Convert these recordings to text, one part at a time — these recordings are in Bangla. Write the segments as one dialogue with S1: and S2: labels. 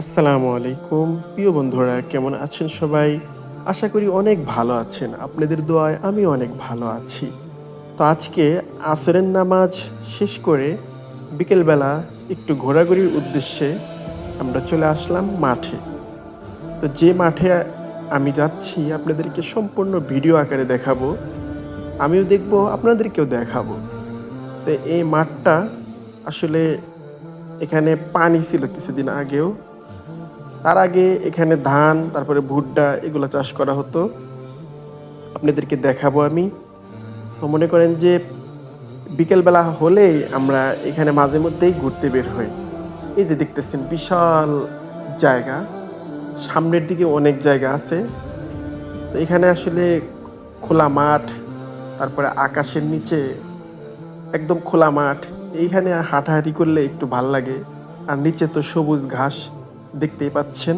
S1: আসসালামু আলাইকুম। প্রিয় বন্ধুরা, কেমন আছেন সবাই? আশা করি অনেক ভালো আছেন। আপনাদের দোয়ায় আমি অনেক ভালো আছি। তো আজকে আসরের নামাজ শেষ করে বিকেলবেলা একটু ঘোরাঘুরির উদ্দেশ্যে আমরা চলে আসলাম মাঠে। তো যে মাঠে আমি যাচ্ছি, আপনাদেরকে সম্পূর্ণ ভিডিও আকারে দেখাবো। আমিও দেখব, আপনাদেরকেও দেখাবো। তো এই মাঠটা আসলে এখানে পানি ছিল কিছুদিন আগেও। তার আগে এখানে ধান, তারপরে ভুট্টা, এগুলো চাষ করা হতো। আপনাদেরকে দেখাবো আমি। তো মনে করেন যে বিকেলবেলা হলেই আমরা এখানে মাঝে মধ্যেই ঘুরতে বের হই। এই যে দেখতেছেন বিশাল জায়গা। সামনের দিকে অনেক জায়গা আছে। তো এখানে আসলে খোলা মাঠ, তারপরে আকাশের নিচে একদম খোলা মাঠ। এইখানে হাঁটাহাঁটি করলে একটু ভালো লাগে। আর নিচে তো সবুজ ঘাস। দেখতেই পাচ্ছেন।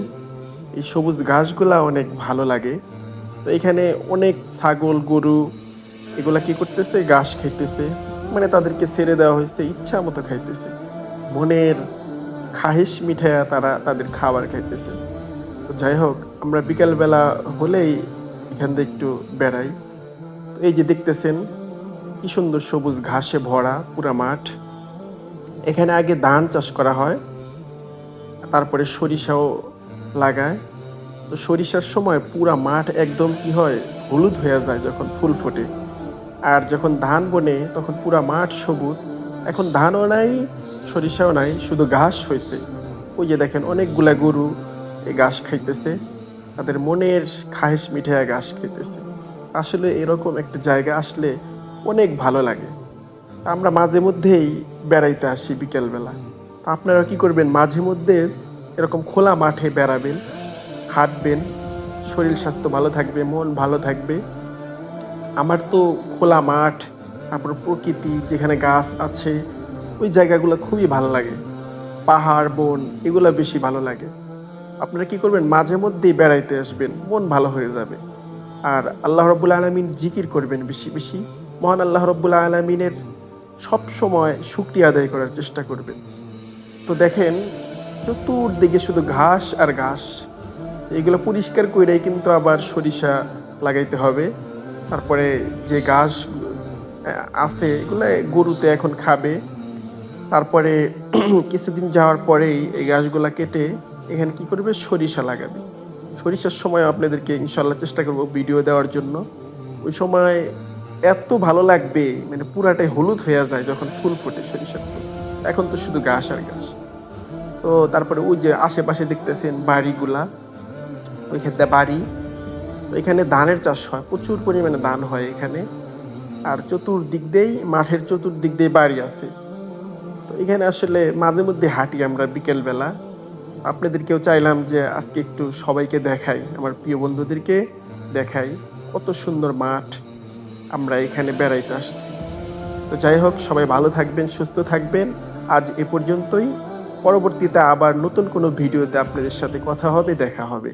S1: এই সবুজ ঘাসগুলা অনেক ভালো লাগে। তো এখানে অনেক ছাগল, গরু এগুলা কি করতেছে? ঘাস খাইতেছে মানে তাদেরকে ছেড়ে দেওয়া হয়েছে, ইচ্ছা মতো খাইতেছে। মনের খাহিস মিঠাইয়া তারা তাদের খাবার খাইতেছে। তো যাই হোক, আমরা বিকালবেলা হলেই এখান থেকে একটু বেড়াই। তো এই যে দেখতেছেন, কি সুন্দর সবুজ ঘাসে ভরা পুরা মাঠ। এখানে আগে ধান চাষ করা হয়। তারপরে সরিষাও লাগায়। তো সরিষার সময় পুরা মাঠ একদম কি হয়, হলুদ হয়ে যায় যখন ফুল ফোটে। আর যখন ধান বনে, তখন পুরা মাঠ সবুজ। এখন ধানও নাই, সরিষাও নাই, শুধু ঘাস হয়েছে। ওই যে দেখেন অনেকগুলা গরু এই ঘাস খাইতেছে। তাদের মনের খাহেস মিঠাইয়া ঘাস খাইতেছে আসলে এরকম একটা জায়গা আসলে অনেক ভালো লাগে। আমরা মাঝে মধ্যেই বেড়াইতে আসি বিকেলবেলা। আপনারা কি করবেন? মাঝে মধ্যে এরকম খোলা মাঠে বেড়াবেন, হাঁটবেন, শরীর স্বাস্থ্য ভালো থাকবে, মন ভালো থাকবে। আমার তো খোলা মাঠ, তারপর প্রকৃতি, যেখানে গাছ আছে, ওই জায়গাগুলো খুবই ভালো লাগে। পাহাড়, বন, এগুলো বেশি ভালো লাগে। আপনারা কি করবেন? মাঝে মধ্যেই বেড়াইতে আসবেন, মন ভালো হয়ে যাবে। আর আল্লাহ রব্বুল আলমিন জিকির করবেন বেশি বেশি। মহান আল্লাহ রব্বুল আলমিনের সব সময় শুক্রিয়া আদায় করার চেষ্টা করবেন। তো দেখেন, চতুর্দিকে শুধু ঘাস আর ঘাস। এগুলো পরিষ্কার কইরাই কিন্তু আবার সরিষা লাগাইতে হবে। তারপরে যে ঘাস আছে, এগুলো গরুতে এখন খাবে। তারপরে কিছুদিন যাওয়ার পরেই এই গাছগুলা কেটে এখানে কি করবে? সরিষা লাগাবে। সরিষার সময় আপনাদেরকে ইনশাল্লাহ চেষ্টা করব ভিডিও দেওয়ার জন্য। ওই সময় এত ভালো লাগবে মানে পুরাটাই হলুদ হয়ে যায় যখন ফুল ফোটে সরিষার ফুল। এখন তো শুধু ঘাস আর ঘাস তো তারপরে ওই যে আশেপাশে দেখতেছেন বাড়িগুলা ওই ক্ষেত্রে বাড়ি। এখানে ধানের চাষ হয়, প্রচুর পরিমাণে ধান হয় এখানে। আর চতুর্দিক দিয়েই, মাঠের চতুর্দিক দিয়ে বাড়ি আছে। তো এখানে আসলে মাঝে মধ্যে হাঁটি আমরা বিকেলবেলা। আপনাদেরকেও চাইলাম যে আজকে একটু সবাইকে দেখাই, আমার প্রিয় বন্ধুদেরকে দেখাই, কত সুন্দর মাঠ আমরা এখানে বেড়াইতে আসছি। তো যাই হোক, সবাই ভালো থাকবেন, সুস্থ থাকবেন। আজ এ পর্যন্তই। পরবর্তীতে আবার নতুন কোনো ভিডিওতে আপনাদের সাথে কথা হবে দেখা হবে।